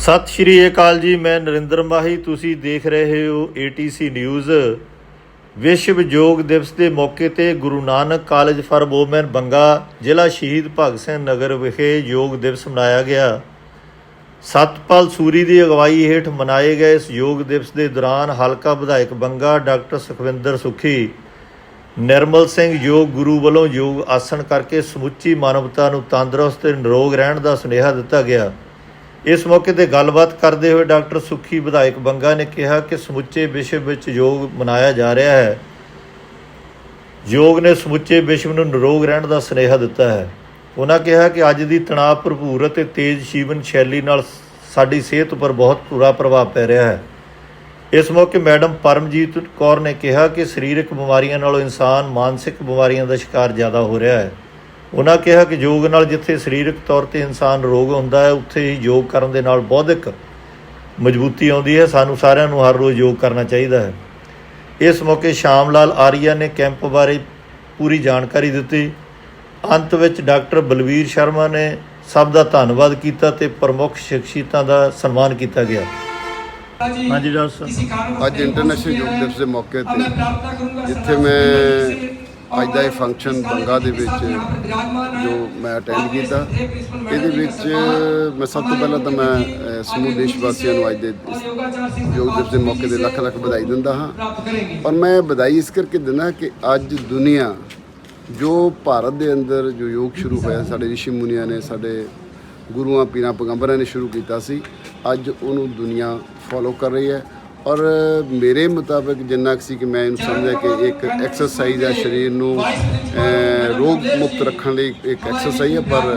ਸਤਿ ਸ਼੍ਰੀ ਅਕਾਲ ਜੀ, ਮੈਂ ਨਰਿੰਦਰ ਮਾਹੀ। ਤੁਸੀਂ ਦੇਖ ਰਹੇ ਹੋ ATC ਨਿਊਜ਼ ਵਿਸ਼ਵ ਯੋਗ ਦਿਵਸ ਦੇ ਮੌਕੇ ਤੇ Guru Nanak college for women Banga ਜ਼ਿਲ੍ਹਾ ਸ਼ਹੀਦ ਭਗਤ ਸਿੰਘ ਨਗਰ ਵਿਖੇ ਯੋਗ ਦਿਵਸ ਮਨਾਇਆ ਗਿਆ। ਸਤਪਾਲ ਸੂਰੀ ਦੀ ਅਗਵਾਈ ਹੇਠ ਮਨਾਏ ਗਏ ਇਸ ਯੋਗ ਦਿਵਸ ਦੇ ਦੌਰਾਨ ਹਲਕਾ ਵਿਧਾਇਕ ਬੰਗਾ ਡਾਕਟਰ ਸੁਖਵਿੰਦਰ ਸੁਖੀ, ਨਿਰਮਲ ਸਿੰਘ ਯੋਗ ਗੁਰੂ ਵੱਲੋਂ ਯੋਗ ਆਸਣ ਕਰਕੇ ਸਮੁੱਚੀ ਮਾਨਵਤਾ ਨੂੰ ਤੰਦਰੁਸਤ ਤੇ ਨਿਰੋਗ ਰਹਿਣ ਦਾ ਸੁਨੇਹਾ ਦਿੱਤਾ ਗਿਆ। ਇਸ ਮੌਕੇ ਤੇ ਗੱਲਬਾਤ ਕਰਦੇ ਹੋਏ ਡਾਕਟਰ ਸੁਖੀ ਵਿਧਾਇਕ ਬੰਗਾ ਨੇ ਕਿਹਾ ਕਿ ਸਮੁੱਚੇ ਵਿਸ਼ਵ ਵਿੱਚ ਯੋਗ ਮਨਾਇਆ ਜਾ ਰਿਹਾ ਹੈ। ਯੋਗ ਨੇ ਸਮੁੱਚੇ ਵਿਸ਼ਵ ਨੂੰ ਨਿਰੋਗ ਰਹਿਣ ਦਾ ਸੁਨੇਹਾ ਦਿੱਤਾ ਹੈ। ਉਹਨਾਂ ਕਿਹਾ ਕਿ ਅੱਜ ਦੀ ਤਣਾਅ ਭਰਪੂਰ ਅਤੇ ਤੇਜ਼ ਜੀਵਨ ਸ਼ੈਲੀ ਨਾਲ ਸਾਡੀ ਸਿਹਤ ਉੱਪਰ ਬਹੁਤ ਬੁਰਾ ਪ੍ਰਭਾਵ ਪੈ ਰਿਹਾ ਹੈ। ਇਸ ਮੌਕੇ ਮੈਡਮ ਪਰਮਜੀਤ ਕੌਰ ਨੇ ਕਿਹਾ ਕਿ ਸਰੀਰਕ ਬਿਮਾਰੀਆਂ ਨਾਲੋਂ ਇਨਸਾਨ ਮਾਨਸਿਕ ਬਿਮਾਰੀਆਂ ਦਾ ਸ਼ਿਕਾਰ ਜ਼ਿਆਦਾ ਹੋ ਰਿਹਾ ਹੈ। ਉਹਨਾਂ ਕਿਹਾ ਕਿ ਯੋਗ ਨਾਲ ਜਿੱਥੇ ਸਰੀਰਕ ਤੌਰ ਤੇ ਇਨਸਾਨ ਰੋਗ ਹੁੰਦਾ ਹੈ ਉੱਥੇ ਹੀ ਯੋਗ ਕਰਨ ਦੇ ਨਾਲ ਬੌਧਿਕ ਮਜ਼ਬੂਤੀ ਆਉਂਦੀ ਹੈ। ਸਾਨੂੰ ਸਾਰਿਆਂ ਨੂੰ ਹਰ ਰੋਜ਼ ਯੋਗ ਕਰਨਾ ਚਾਹੀਦਾ ਹੈ। ਇਸ ਮੌਕੇ ਸ਼ਾਮ ਲਾਲ ਆਰੀਆ ਨੇ ਕੈਂਪ ਬਾਰੇ ਪੂਰੀ ਜਾਣਕਾਰੀ ਦਿੱਤੀ। ਅੰਤ ਵਿੱਚ ਡਾਕਟਰ ਬਲਵੀਰ ਸ਼ਰਮਾ ਨੇ ਸਭ ਦਾ ਧੰਨਵਾਦ ਕੀਤਾ ਤੇ ਪ੍ਰਮੁੱਖ ਸ਼ਖਸੀਅਤਾਂ ਦਾ ਸਨਮਾਨ ਕੀਤਾ ਗਿਆ। ਹਾਂਜੀ ਡਾਕਟਰ ਸਾਹਿਬ। ਅੱਜ ਇੰਟਰਨੈਸ਼ਨਲ ਯੋਗ ਦਿਵਸ ਦੇ ਮੌਕੇ ਤੇ ਜਿੱਥੇ ਮੈਂ ਅੱਜ ਦਾ ਇਹ ਫੰਕਸ਼ਨ ਬੰਗਾ ਦੇ ਵਿੱਚ ਜੋ ਮੈਂ ਅਟੈਂਡ ਕੀਤਾ, ਇਹਦੇ ਵਿੱਚ ਮੈਂ ਸਭ ਤੋਂ ਪਹਿਲਾਂ ਤਾਂ ਮੈਂ ਸਮੂਹ ਦੇਸ਼ ਵਾਸੀਆਂ ਨੂੰ ਅੱਜ ਦੇ ਯੋਗ ਦਿਵਸ ਦੇ ਮੌਕੇ ਤੇ ਲੱਖ ਲੱਖ ਵਧਾਈ ਦਿੰਦਾ ਹਾਂ। ਔਰ ਮੈਂ ਵਧਾਈ ਇਸ ਕਰਕੇ ਦਿੰਦਾ ਕਿ ਅੱਜ ਦੁਨੀਆ, ਜੋ ਭਾਰਤ ਦੇ ਅੰਦਰ ਜੋ ਯੋਗ ਸ਼ੁਰੂ ਹੋਇਆ, ਸਾਡੇ ਰਿਸ਼ੀ ਮੁਨੀਆਂ ਨੇ, ਸਾਡੇ ਗੁਰੂਆਂ, ਪੀਰਾਂ, ਪੈਗੰਬਰਾਂ ਨੇ ਸ਼ੁਰੂ ਕੀਤਾ ਸੀ, ਅੱਜ ਉਹਨੂੰ ਦੁਨੀਆ ਫੋਲੋ ਕਰ ਰਹੀ ਹੈ। ਔਰ ਮੇਰੇ ਮੁਤਾਬਕ ਜਿੰਨਾ ਕੁ ਸੀ ਕਿ ਮੈਂ ਇਹਨੂੰ ਸਮਝਿਆ ਕਿ ਇੱਕ ਐਕਸਰਸਾਈਜ਼ ਹੈ ਸਰੀਰ ਨੂੰ ਰੋਗ ਮੁਕਤ ਰੱਖਣ ਲਈ ਇੱਕ ਐਕਸਰਸਾਈਜ਼ ਹੈ ਪਰ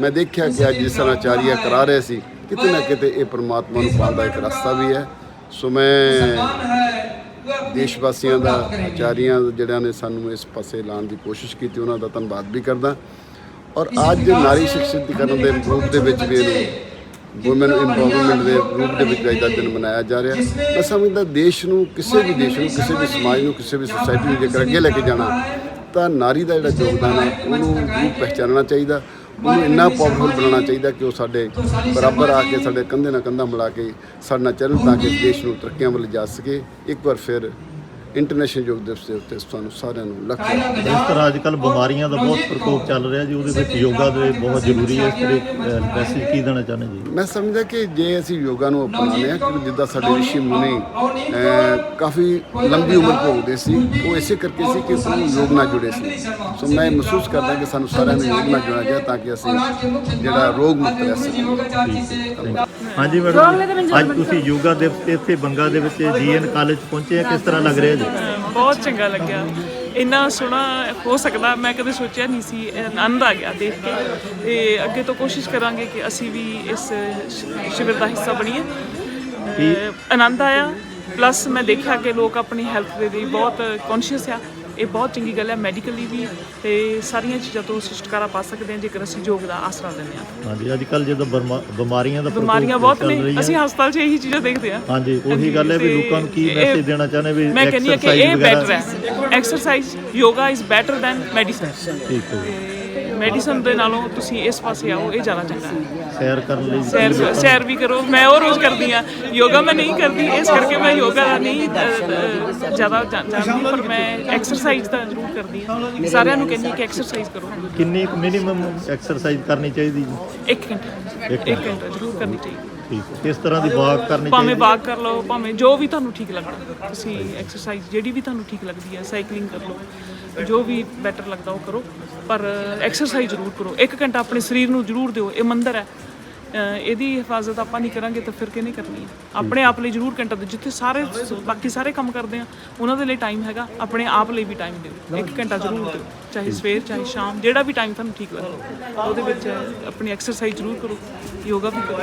ਮੈਂ ਦੇਖਿਆ ਕਿ ਅੱਜ ਜਿਸ ਤਰ੍ਹਾਂ ਆਚਾਰੀਆ ਕਰਾ ਰਹੇ ਸੀ, ਕਿਤੇ ਨਾ ਕਿਤੇ ਇਹ ਪਰਮਾਤਮਾ ਨੂੰ ਪਾਉਣ ਦਾ ਇੱਕ ਰਸਤਾ ਵੀ ਹੈ। ਸੋ ਮੈਂ ਦੇਸ਼ ਵਾਸੀਆਂ ਦਾ, ਆਚਾਰੀਆਂ ਜਿਹੜਿਆਂ ਨੇ ਸਾਨੂੰ ਇਸ ਪਾਸੇ ਲਾਉਣ ਦੀ ਕੋਸ਼ਿਸ਼ ਕੀਤੀ, ਉਹਨਾਂ ਦਾ ਧੰਨਵਾਦ ਵੀ ਕਰਦਾ। ਔਰ ਅੱਜ ਨਾਰੀ ਸ਼ਕਤੀਕਰਨ ਦੇ ਰੂਪ ਦੇ ਵਿੱਚ ਵੀ ਇਹਨੂੰ ਵੂਮਨ ਇੰਪਾਵਰਮੈਂਟ ਦੇ ਰੂਪ ਦੇ ਵਿੱਚ ਅੱਜ ਦਾ ਦਿਨ ਮਨਾਇਆ ਜਾ ਰਿਹਾ। ਮੈਂ ਸਮਝਦਾ ਦੇਸ਼ ਨੂੰ ਕਿਸੇ ਵੀ ਦੇਸ਼ ਨੂੰ ਕਿਸੇ ਵੀ ਸਮਾਜ ਨੂੰ ਕਿਸੇ ਵੀ ਸੁਸਾਇਟੀ ਨੂੰ ਜੇਕਰ ਅੱਗੇ ਲੈ ਕੇ ਜਾਣਾ ਤਾਂ ਨਾਰੀ ਦਾ ਜਿਹੜਾ ਯੋਗਦਾਨ ਹੈ ਉਹਨੂੰ ਵੀ ਪਹਿਚਾਨਣਾ ਚਾਹੀਦਾ ਉਹਨੂੰ ਇੰਨਾ ਪਾਵਰਫੁਲ ਬਣਾਉਣਾ ਚਾਹੀਦਾ ਕਿ ਉਹ ਸਾਡੇ ਬਰਾਬਰ ਆ ਕੇ ਸਾਡੇ ਕੰਧੇ ਨਾਲ ਕੰਧਾ ਮਿਲਾ ਕੇ ਸਾਡੇ ਨਾਲ ਚੱਲਣ ਤਾਂ ਕਿ ਦੇਸ਼ ਨੂੰ ਤਰੱਕੀਆਂ ਵੱਲ ਜਾ ਸਕੇ। ਇੱਕ ਵਾਰ ਫਿਰ ਇੰਟਰਨੈਸ਼ਨਲ ਯੋਗ ਦਿਵਸ ਦੇ ਉੱਤੇ ਤੁਹਾਨੂੰ ਸਾਰਿਆਂ ਨੂੰ ਲੱਖ ਇਸ ਤਰ੍ਹਾਂ ਅੱਜ ਕੱਲ੍ਹ ਬਿਮਾਰੀਆਂ ਦਾ ਬਹੁਤ ਪ੍ਰਕੋਪ ਚੱਲ ਰਿਹਾ ਜੀ ਉਹਦੇ ਵਿੱਚ ਯੋਗਾ ਦੇ ਬਹੁਤ ਜ਼ਰੂਰੀ ਹੈ ਇਸ ਤਰ੍ਹਾਂ ਮੈਸੇਜ ਕੀ ਦੇਣਾ ਚਾਹੁੰਦੇ ਜੀ? ਮੈਂ ਸਮਝਦਾ ਕਿ ਜੇ ਅਸੀਂ ਯੋਗਾ ਨੂੰ ਅਪਣਾਉਂਦੇ ਹਾਂ ਕਿ ਜਿੱਦਾਂ ਸਾਡੇ ਰਿਸ਼ੀ ਮੁਨੀ ਕਾਫੀ ਲੰਬੀ ਉਮਰ ਭੋਗਦੇ ਸੀ ਉਹ ਇਸੇ ਕਰਕੇ ਸੀ ਕਿ ਉਹ ਯੋਗ ਨਾਲ ਜੁੜੇ ਸੀ। ਸੋ ਮੈਂ ਮਹਿਸੂਸ ਕਰਦਾ ਕਿ ਸਾਨੂੰ ਸਾਰਿਆਂ ਨੂੰ ਯੋਗ ਨਾਲ ਜੁੜਨਾ ਚਾਹੀਦਾ ਤਾਂ ਕਿ ਅਸੀਂ ਜਿਹੜਾ ਰੋਗ ਮੁਕਤ ਰਹਿ ਸਕੀਏ ਹਾਂਜੀ ਮੈਡਮ ਅੱਜ ਤੁਸੀਂ ਯੋਗਾ ਦਿਵਸ ਤੇ ਇੱਥੇ ਬੰਗਾ ਦੇ ਵਿੱਚ ਜੀਐਨ ਕਾਲਜ ਪਹੁੰਚੇ ਆ ਕਿਸ ਤਰ੍ਹਾਂ ਲੱਗ ਰਿਹਾ ਜੀ? ਬਹੁਤ ਚੰਗਾ ਲੱਗਿਆ। ਇੰਨਾ ਸੋਹਣਾ ਹੋ ਸਕਦਾ ਮੈਂ ਕਦੇ ਸੋਚਿਆ ਨਹੀਂ ਸੀ ਆਨੰਦ ਆ ਗਿਆ ਦੇਖ ਕੇ। ਤੇ ਅੱਗੇ ਤੋਂ ਕੋਸ਼ਿਸ਼ ਕਰਾਂਗੇ ਕਿ ਅਸੀਂ ਵੀ ਇਸ ਸ਼ਿਵਰ ਦਾ ਹਿੱਸਾ ਬਣੀਏ। ਆਨੰਦ ਆਇਆ ਪਲੱਸ ਮੈਂ ਦੇਖਿਆ ਕਿ ਲੋਕ ਆਪਣੀ ਹੈਲਥ ਦੇ ਲਈ ਬਹੁਤ ਕੌਨਸ਼ੀਅਸ ਆ। ਇਹ ਬਹੁਤ ਚੰਗੀ ਗੱਲ ਹੈ ਮੈਡੀਕਲੀ ਵੀ ਤੇ ਸਾਰੀਆਂ ਚੀਜ਼ਾਂ ਤੋਂ ਅਸੀਂ ਛੁਟਕਾਰਾ ਪਾ ਸਕਦੇ ਹਾਂ ਜੇਕਰ ਅਸੀਂ ਯੋਗ ਦਾ ਆਸਰਾ ਦਿੰਦੇ ਹਾਂ ਹਾਂਜੀ ਅੱਜ ਕੱਲ੍ਹ ਜਦੋਂ ਬਿਮਾਰੀਆਂ ਦਾ ਬਿਮਾਰੀਆਂ ਬਹੁਤ ਨੇ। ਅਸੀਂ ਹਸਪਤਾਲ 'ਚ ਇਹੀ ਚੀਜ਼ਾਂ ਦੇਖਦੇ ਹਾਂ ਹਾਂਜੀ ਉਹੀ ਗੱਲ ਹੈ ਵੀ ਲੋਕਾਂ ਨੂੰ ਕੀ ਮੈਸੇਜ ਦੇਣਾ ਚਾਹੁੰਦੇ ਵੀ ਮੈਂ ਕਹਿੰਦੀ ਹਾਂ ਕਿ ਇਹ ਬੈਟਰ ਹੈ exercise yoga is better than medicine ਠੀਕ ਹੈ। ਮੈਡੀਸਨ ਦੇ ਨਾਲੋਂ ਤੁਸੀਂ ਇਸ ਪਾਸੇ ਆਓ ਇਹ ਜ਼ਿਆਦਾ ਚੰਗਾ ਹੈ। ਸੈਰ ਕਰਨ ਲਈ ਸੈਰ ਸੈਰ ਵੀ ਕਰੋ ਮੈਂ ਉਹ ਰੋਜ਼ ਕਰਦੀ ਆ ਯੋਗਾ ਮੈਂ ਨਹੀਂ ਕਰਦੀ ਇਸ ਕਰਕੇ ਮੈਂ ਯੋਗਾ ਨਹੀਂ ਅ, ਅ, ਜ਼ਿਆਦਾ ਜਾ- ਜਾਣਦੀ ਪਰ ਮੈਂ ਐਕਸਰਸਾਈਜ਼ ਤਾਂ ਜ਼ਰੂਰ ਕਰਦੀ ਆ ਸਾਰਿਆਂ ਨੂੰ ਕਹਿੰਦੀ ਕਿ ਐਕਸਰਸਾਈਜ਼ ਕਰੋ। ਕਿੰਨੀ ਮਿਨੀਮਮ ਐਕਸਰਸਾਈਜ਼ ਕਰਨੀ ਚਾਹੀਦੀ ਜੀ? 1 ਘੰਟਾ। 1 ਘੰਟਾ ਜ਼ਰੂਰ ਕਰਨੀ ਚਾਹੀਦੀ। ਠੀਕ ਹੈ। ਕਿਸ ਤਰ੍ਹਾਂ ਦੀ ਵਾਕ ਕਰਨੀ ਭਾਵੇਂ ਚਾਹੀਦੀ? ਵਾਕ ਕਰ ਲਓ ਭਾਵੇਂ ਜੋ ਵੀ ਤੁਹਾਨੂੰ ਠੀਕ ਲੱਗਦਾ ਤੁਸੀਂ ਐਕਸਰਸਾਈਜ਼ ਜਿਹੜੀ ਵੀ ਤੁਹਾਨੂੰ ਠੀਕ ਲੱਗਦੀ ਹੈ ਸਾਈਕਲਿੰਗ ਕਰ ਲਓ ਜੋ ਵੀ ਬੈਟਰ ਲੱਗਦਾ ਉਹ ਕਰੋ। ਪਰ ਐਕਸਰਸਾਈਜ਼ ਜ਼ਰੂਰ ਕਰੋ। ਇੱਕ ਘੰਟਾ ਆਪਣੇ ਸਰੀਰ ਨੂੰ ਜ਼ਰੂਰ ਦਿਓ। ਇਹ ਮੰਦਰ ਹੈ। ਅਹ ਇਹਦੀ ਹਿਫਾਜ਼ਤ ਆਪਾਂ ਨਹੀਂ ਕਰਾਂਗੇ ਤਾਂ ਫਿਰ ਕਿਹਨੇ ਕਰਨੀ ਹੈ? ਆਪਣੇ ਆਪ ਲਈ ਜ਼ਰੂਰ ਘੰਟਾ ਦਿਓ। ਜਿੱਥੇ ਸਾਰੇ ਬਾਕੀ ਸਾਰੇ ਕੰਮ ਕਰਦੇ ਆ ਉਹਨਾਂ ਦੇ ਲਈ ਟਾਈਮ ਹੈਗਾ। ਆਪਣੇ ਆਪ ਲਈ ਵੀ ਟਾਈਮ ਦਿਓ। ਇੱਕ ਘੰਟਾ ਜ਼ਰੂਰ ਦਿਓ। ਚਾਹੇ ਸਵੇਰ ਚਾਹੇ ਸ਼ਾਮ ਜਿਹੜਾ ਵੀ ਟਾਈਮ ਤੁਹਾਨੂੰ ਠੀਕ ਲੱਗੇ ਉਹਦੇ ਵਿੱਚ ਆਪਣੀ ਐਕਸਰਸਾਈਜ਼ ਜ਼ਰੂਰ ਕਰੋ ਯੋਗਾ ਵੀ ਕਰੋ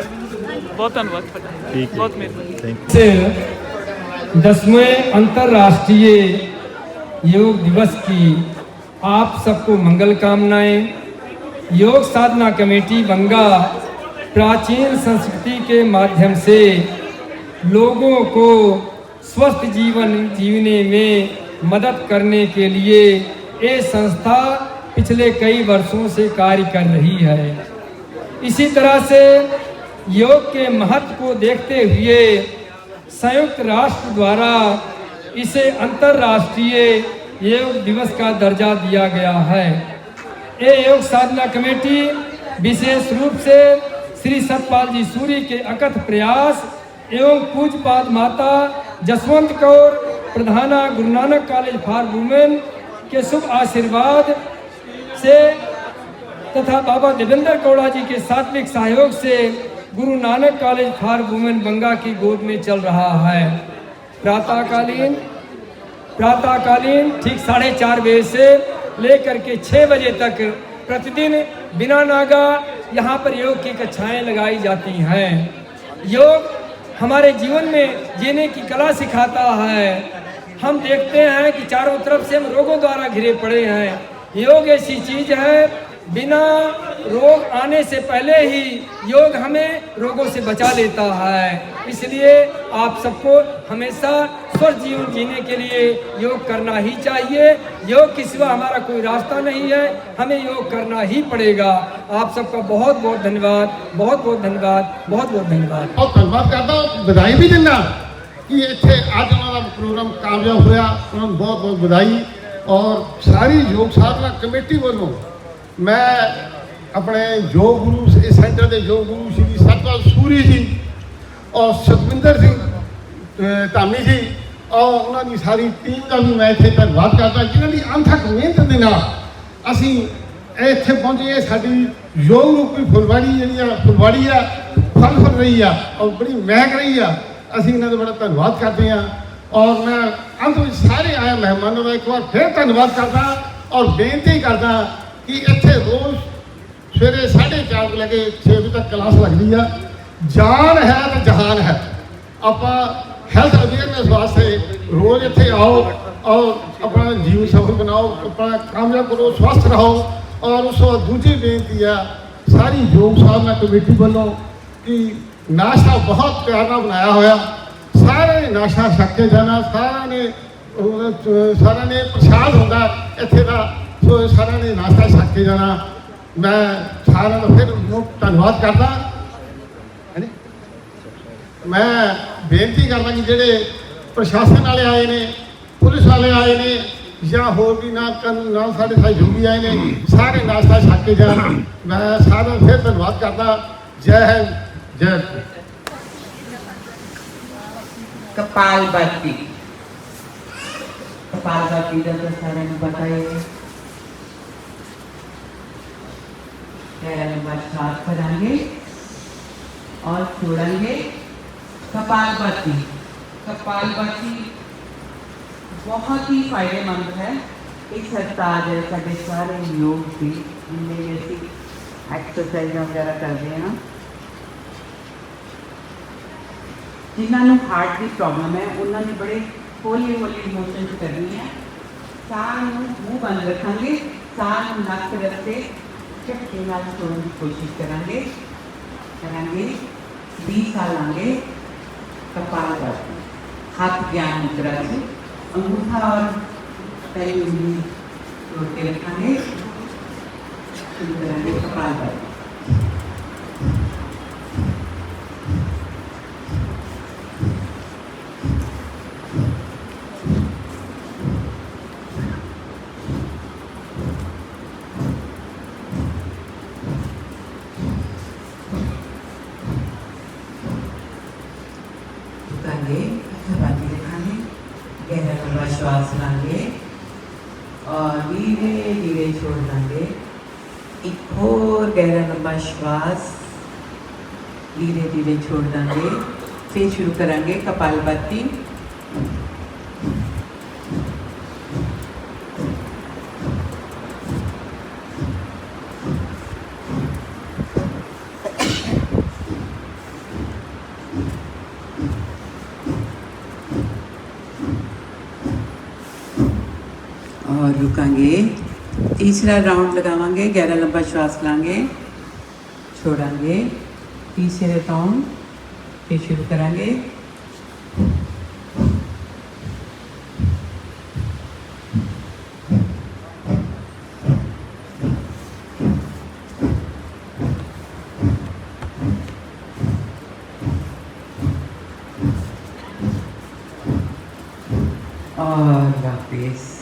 ਬਹੁਤ ਧੰਨਵਾਦ ਤੁਹਾਡਾ ਠੀਕ ਹੈ। ਬਹੁਤ ਮਿਹਰਬਾਨੀ ਥੈਂਕ से दसवें अंतर्राष्ट्रीय योग दिवस की आप सबको मंगल कामनाएं योग साधना कमेटी बंगा प्राचीन संस्कृति के माध्यम से लोगों को स्वस्थ जीवन जीने में मदद करने के लिए ये संस्था पिछले कई वर्षों से कार्य कर रही है। इसी तरह से योग के महत्व को देखते हुए संयुक्त राष्ट्र द्वारा इसे अंतर्राष्ट्रीय योग दिवस का दर्जा दिया गया है। ये योग साधना कमेटी विशेष रूप से श्री सतपाल जी सूरी के अकथ प्रयास एवं पूजपाद माता जसवंत कौर, प्रधाना गुरु नानक कॉलेज फॉर वुमेन के शुभ आशीर्वाद से तथा बाबा देवेंद्र कौड़ा जी के सात्विक सहयोग से Guru Nanak college for women Banga की गोद में चल रहा है। प्रातःकालीन प्रातःकालीन ठीक साढ़े चार बजे से लेकर के छः बजे तक प्रतिदिन बिना नागा यहाँ पर योग की कक्षाएँ लगाई जाती हैं। योग हमारे जीवन में जीने की कला सिखाता है। हम देखते हैं कि चारों तरफ़ से हम रोगों द्वारा घिरे पड़े हैं। योग ऐसी चीज़ है, बिना रोग आने से पहले ही योग हमें रोगों से बचा लेता है। इसलिए आप सबको हमेशा स्वस्थ जीवन जीने के लिए योग करना ही चाहिए। योग के सिवा हमारा कोई रास्ता नहीं है, हमें योग करना ही पड़ेगा। आप सबका बहुत बहुत धन्यवाद बहुत बहुत धन्यवाद बहुत बहुत धन्यवाद। और धन्यवाद करता हूँ। बधाई भी देना। ਕਿ ਇੱਥੇ ਅੱਜ ਉਹਨਾਂ ਦਾ ਪ੍ਰੋਗਰਾਮ ਕਾਮਯਾਬ ਹੋਇਆ ਉਹਨਾਂ ਨੂੰ ਬਹੁਤ ਬਹੁਤ ਵਧਾਈ ਔਰ ਸਾਰੀ ਯੋਗ ਸਾਧਨਾ ਕਮੇਟੀ ਵੱਲੋਂ ਮੈਂ ਆਪਣੇ ਯੋਗ ਗੁਰੂ ਇਸ ਸੈਂਟਰ ਦੇ ਯੋਗ ਗੁਰੂ ਸ਼੍ਰੀ ਸਤਪਾਲ ਸੂਰੀ ਜੀ ਔਰ ਸੁਖਵਿੰਦਰ ਸਿੰਘ ਧਾਮੀ ਜੀ ਔਰ ਉਹਨਾਂ ਦੀ ਸਾਰੀ ਟੀਮ ਦਾ ਵੀ ਮੈਂ ਇੱਥੇ ਧੰਨਵਾਦ ਕਰਦਾ ਜਿਨ੍ਹਾਂ ਦੀ ਅਣਥੱਕ ਮਿਹਨਤ ਦੇ ਨਾਲ ਅਸੀਂ ਇੱਥੇ ਪਹੁੰਚੇ ਸਾਡੀ ਯੋਗ ਰੂਪੀ ਫੁਲਵਾੜੀ ਜਿਹੜੀ ਆ ਫੁਲਵਾੜੀ ਆ ਫਲ ਫਲ ਰਹੀ ਆ ਔਰ ਬੜੀ ਮਹਿਕ ਰਹੀ ਆ ਅਸੀਂ ਇਹਨਾਂ ਦਾ ਬੜਾ ਧੰਨਵਾਦ ਕਰਦੇ ਹਾਂ। ਔਰ ਮੈਂ ਅੰਤ ਵਿੱਚ ਸਾਰੇ ਆਏ ਮਹਿਮਾਨਾਂ ਦਾ ਇੱਕ ਵਾਰ ਫਿਰ ਧੰਨਵਾਦ ਕਰਦਾ ਔਰ ਬੇਨਤੀ ਕਰਦਾ ਕਿ ਇੱਥੇ ਰੋਜ਼ ਸਵੇਰੇ 4:30 ਤੋਂ ਲੈ ਕੇ 6 ਵਜੇ ਤੱਕ ਕਲਾਸ ਲੱਗਦੀ ਆ। ਜਾਨ ਹੈ ਤਾਂ ਜਹਾਨ ਹੈ। ਆਪਾਂ ਹੈਲਥ ਅਵੇਅਰਨੈਸ ਵਾਸਤੇ ਰੋਜ਼ ਇੱਥੇ ਆਓ ਔਰ ਆਪਣਾ ਜੀਵਨ ਸਫਲ ਬਣਾਓ, ਆਪਣਾ ਕਾਮਯਾਬ ਕਰੋ, ਸਵਸਥ ਰਹੋ। ਔਰ ਉਸ ਤੋਂ ਬਾਅਦ ਦੂਜੀ ਬੇਨਤੀ ਆ, ਸਾਰੀ ਯੋਗ ਸਾਹਿਬ ਨਾਲ ਕਮੇਟੀ ਵੱਲੋਂ ਕਿ ਨਾਸ਼ਤਾ ਬਹੁਤ ਪਿਆਰ ਨਾਲ ਬਣਾਇਆ ਹੋਇਆ। ਸਾਰੇ ਨੇ ਨਾਸ਼ਤਾ ਛਕ ਕੇ ਜਾਣਾ, ਸਾਰਿਆਂ ਨੇ ਸਾਰਿਆਂ ਨੇ ਪ੍ਰਸ਼ਾਦ ਹੁੰਦਾ, ਇੱਥੇ ਦਾ, ਸੋ ਸਾਰਿਆਂ ਨੇ ਨਾਸ਼ਤਾ ਛਕ ਕੇ ਜਾਣਾ। ਮੈਂ ਸਾਰਿਆਂ ਦਾ ਫਿਰ ਧੰਨਵਾਦ ਕਰਦਾ। ਹੈਨੀ? ਮੈਂ ਬੇਨਤੀ ਕਰਦਾ ਕਿ ਜਿਹੜੇ ਪ੍ਰਸ਼ਾਸਨ ਵਾਲੇ ਆਏ ਨੇ, ਪੁਲਿਸ ਵਾਲੇ ਆਏ ਨੇ, ਜਾਂ ਹੋਰ ਵੀ ਨਾ ਕਰਨ ਨਾਲ ਸਾਡੇ ਸਹਿਯੋਗੀ ਆਏ ਨੇ, ਸਾਰੇ ਨਾਸ਼ਤਾ ਛਕ ਕੇ ਜਾਣ। ਮੈਂ ਸਾਰਿਆਂ ਦਾ ਫਿਰ ਧੰਨਵਾਦ ਕਰਦਾ। ਜੈ Hind. Diyan. Kapalbati. Kapalbati daw na sana nabatay. Kaya naman साफ़ करेंगे और छोड़ेंगे कपालभाती कपालभाती बहुत ही फ़ायदेमंद है इस सप्ताह जैसा सारे योग भी इनमें जैसी एक्सरसाइज वगैरह कर रहे हैं ਜਿਨ੍ਹਾਂ ਨੂੰ ਹਾਰਟ ਦੀ ਪ੍ਰੋਬਲਮ ਹੈ ਉਹਨਾਂ ਨੇ ਬੜੇ ਹੌਲੀ ਹੌਲੀ ਮੋਸ਼ਨ ਕਰਨੀ ਹੈ ਸਾਹ ਨੂੰ ਮੂੰਹ ਬੰਦ ਰੱਖਾਂਗੇ ਸਾਹ ਨੂੰ ਨੱਕ ਦੇ ਰੱਤੇ ਝਟਕੇ ਨਾਲ ਛੋੜਨ ਦੀ ਕੋਸ਼ਿਸ਼ ਕਰਾਂਗੇ ਕਰਾਂਗੇ 20 ਸਾਲ ਲਾਂਗੇ ਕਪਾਲਭਾਤੀ ਹੱਥ ਗਿਆਨ ਮੁਦਰਾ ਜੀ ਅੰਗੂਠਾ ਔਰ ਪਹਿਲੀ ਉਂਗਲੀ ਜੋੜ ਕੇ ਰੱਖਾਂਗੇ ਸ਼ੁਰੂ ਕਰਾਂਗੇ ਕਪਾਲਭਾਤੀ झुकाएंगे ದಾಸನಾಗೆ ನೀವೇ ನೀವೇ ಚೋಡನಾಗೆ ਇੱਕੋ ਗਹਿਰਾ ਲੰਬਾ ਸ਼ਵਾਸ ਧੀਰੇ ਧੀਰੇ ਛੋੜ ਦਾਂਗੇ ਫਿਰ ਸ਼ੁਰੂ ਕਰਾਂਗੇ ਕਪਾਲਭਾਤੀ रुकेंगे। तीसरा राउंड लगावेंगे, गहरा लंबा श्वास लागे, छोड़ेंगे। तीसरे राउंड फिर शुरू करेंगे। और वापस।